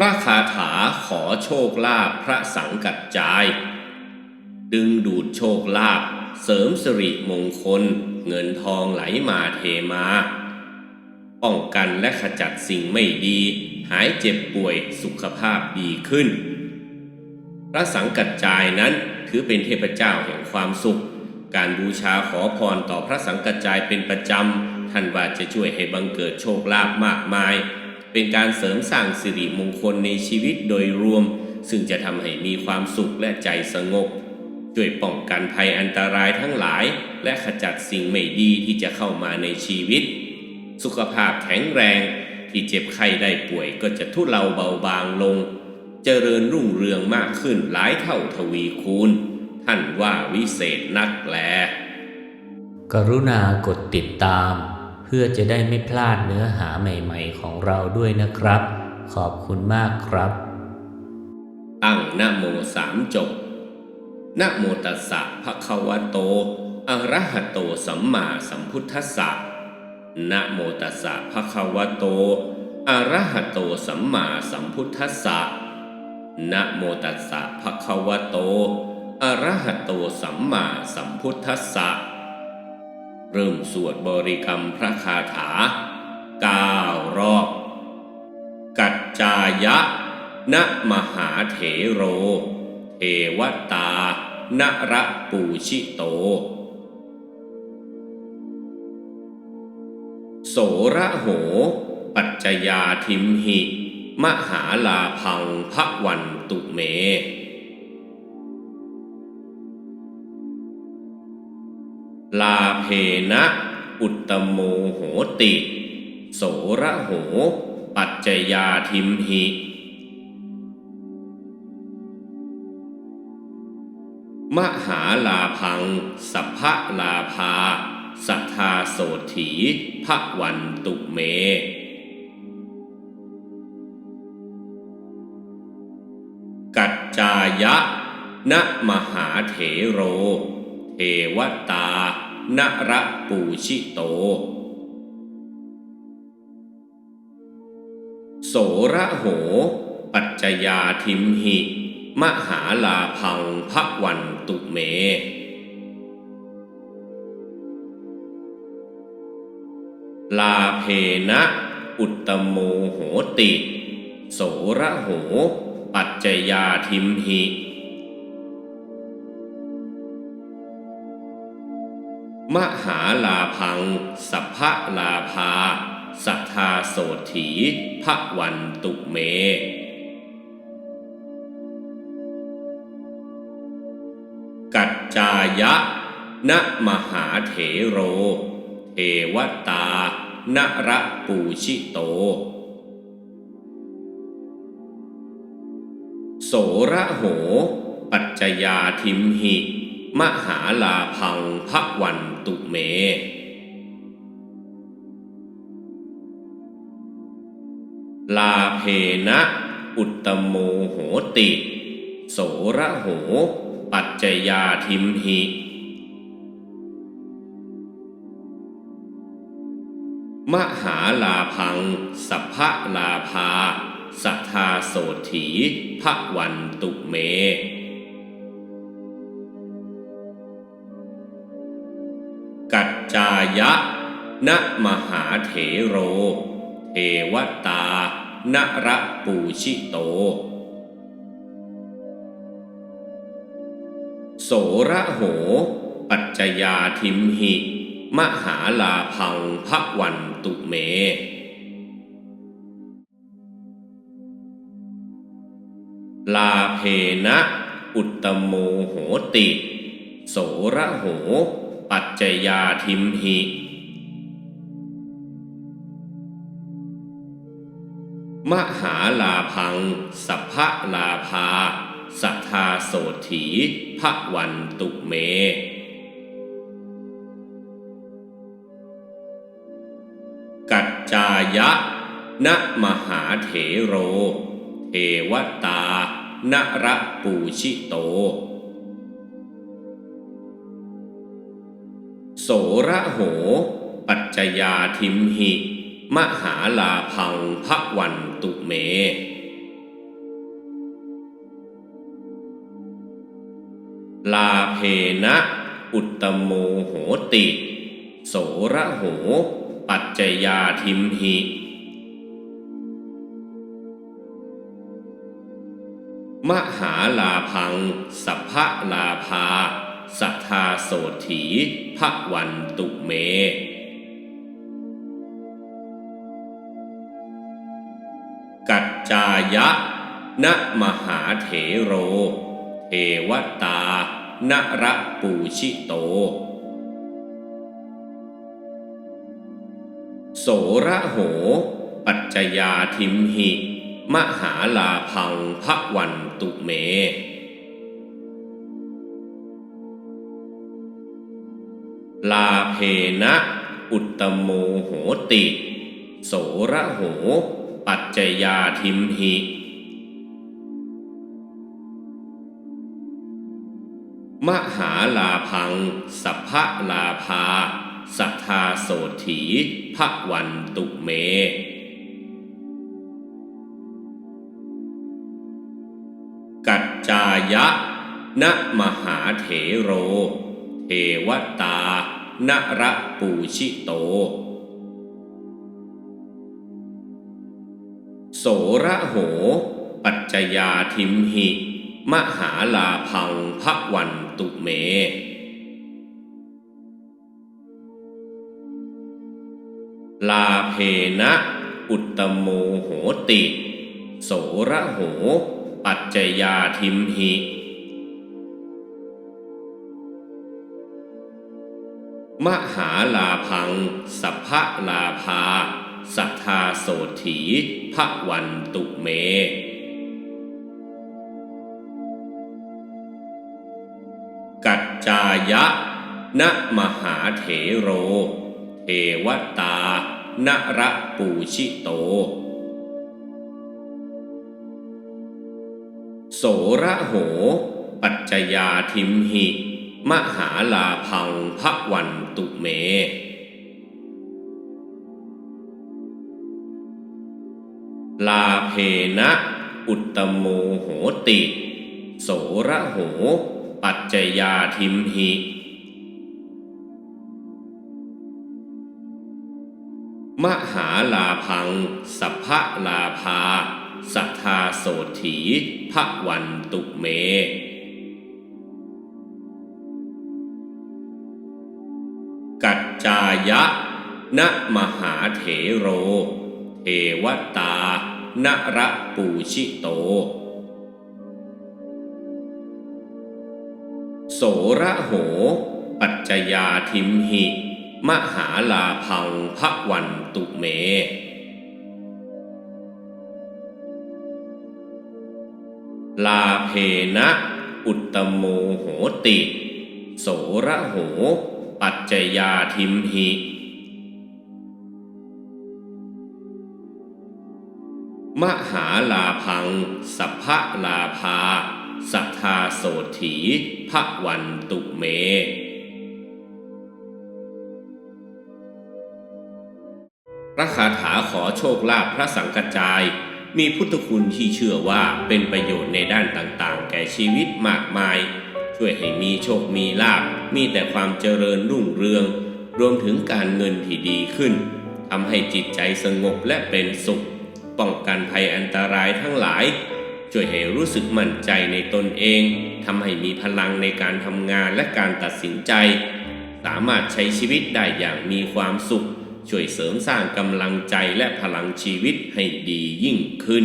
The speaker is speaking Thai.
พระคาถาขอโชคลาภพระสังกัดจาย ดึงดูดโชคลาภเสริมสิริมงคล เงินทองไหลมาเทมา ป้องกันและขจัดสิ่งไม่ดี หายเจ็บป่วยสุขภาพดีขึ้น พระสังกัดจายนั้นถือเป็นเทพเจ้าแห่งความสุข การบูชาขอพรต่อพระสังกัจจายเป็นประจำท่านว่าจะช่วยให้บังเกิดโชคลาภมากมาย เป็นการเสริมสร้างสิริมงคลในชีวิตโดยรวม ซึ่งจะทำให้มีความสุขและใจสงบ ช่วยป้องกันภัยอันตรายทั้งหลาย และขจัดสิ่งไม่ดีที่จะเข้ามาในชีวิต สุขภาพแข็งแรง ที่เจ็บไข้ได้ป่วยก็จะทุเลาเบาบางลง เจริญรุ่งเรืองมากขึ้นหลายเท่าทวีคูณ ท่านว่าวิเศษนักแลกรุณากดติดตาม เพื่อจะได้ไม่พลาดเนื้อหาใหม่ๆของเราด้วยนะครับ ขอบคุณมากครับ ตั้งนะโมสามจบนะโมตัสสะภะคะวะโตอะระหะโตสัมมาสัมพุทธัสสะนะโมตัสสะภะคะวะโตอะระหะโตสัมมาสัมพุทธัสสะนะโมตัสสะภะคะวะโตอะระหะโตสัมมาสัมพุทธัสสะ เริ่มสวดบริกรรมพระคาถาเก้ารอบ กัจจายะนะมหาเถโร เทวตานระปูชิโต โสระโห ปัจจยาทิมหิ มหาลาพังพระวันตุเม ลาเพนะอุตตโมโหติ โสระโห ปัจจยาทิมหิ มหาลาพัง สัพพะลาภา สัทธาโสถีพระวันตุเม กัจจายะนะมหาเถโร เทวตา นระปูชิโต โสระโห ปัจจยาทิมหิ มหาลาพังพระวันตุเม ลาเพนะ อุตตโมโหติ โสระโห ปัจจยาทิมหิ มหาลาพัง สัพพะลาภา สัทธาโสถีพระวันตุเม กัจจายะนะมหาเถโร เทวตา นระปูชิโต โสระโห ปัจจยาทิมหิ มหาลาพังพระวันตุเม ลาเพนะ อุตตโมโหติ โสระโห ปัจจยาทิมหิ มหาลาพัง สัพพะลาภาสัทธาโสถีพระวันตุเม จายะนะมหาเถโร เทวตา นระปูชิโต โสระโห ปัจจยาทิมหิ มหาลาพังพระวันตุเม ลาเพนะ อุตตโมโหติ โสระโห ปัจจยาทิมหิ มหาลาพัง สัพพะลาภาสัทธาโสถีพระวันตุเม กัจจายะนะมหาเถโร เทวตา นระปูชิโต โสระโห ปัจจยาทิมหิ มหาลาพังพระวันตุเม ลาเพนะอุตโมโหติ โสระโห ปัจจยาทิมหิ มหาลาพังสัพพลาภา สัทธาโสถีพระวันตุเม กัจจายะนะมหาเถโร เทวตานระปูชิโต โสระโห ปัจจยาทิมหิ มหาลาพังพระวันตุเม ลาเพนะ อุตตโมโหติ โสระโห ปัจจยาทิมหิมหาลาพัง สัพพะลาภา สัทธาโสถีพระวันตุเม กัจจายะนะมหาเถโร เทวตา นระปูชิโต โสระโห ปัจจยาทิมหิ มหาลาพังพระวันตุเม ลาเพนะ อุตตโมโหติ โสระโห ปัจจยาทิมหิ มหาลาพัง สัพพะลาภา สัทธาโสถีพระวันตุเมกัจจายะนะมหาเถโร เทวตานระปูชิโต โสระโห ปัจจยาทิมหิ มหาลาพังพระวันตุเม ลาเพนะ อุตตโมโหติ โสระโห ปัจจยาทิมหิ มหาลาพัง สัพพลาภา สัทธาโสถีพระวันตุเม กัจจายะนะมหาเถโร เทวตา นระปูชิโต โสระโห ปัจจยาทิมหิ มหาลาพังพระวันตุเม ลาเพนะ อุตตโมโหติ โสระโห ปัจจยาทิมหิมหาลาพัง สัพพะลาภา สัทธาโสถีพระวันตุเม พระคาถาขอโชคลาภพระสังกัจจาย มีพุทธคุณที่เชื่อว่าเป็นประโยชน์ในด้านต่างๆ แก่ชีวิตมากมาย ช่วยให้มีโชคมีลาภ มีแต่ความเจริญรุ่งเรือง รวมถึงการเงินที่ดีขึ้นทำให้จิตใจสงบและเป็นสุข ป้องกันภัยอันตรายทั้งหลาย ช่วยให้รู้สึกมั่นใจในตนเองทำให้มีพลังในการทำงานและการตัดสินใจ สามารถใช้ชีวิตได้อย่างมีความสุข ช่วยเสริมสร้างกำลังใจและพลังชีวิตให้ดียิ่งขึ้น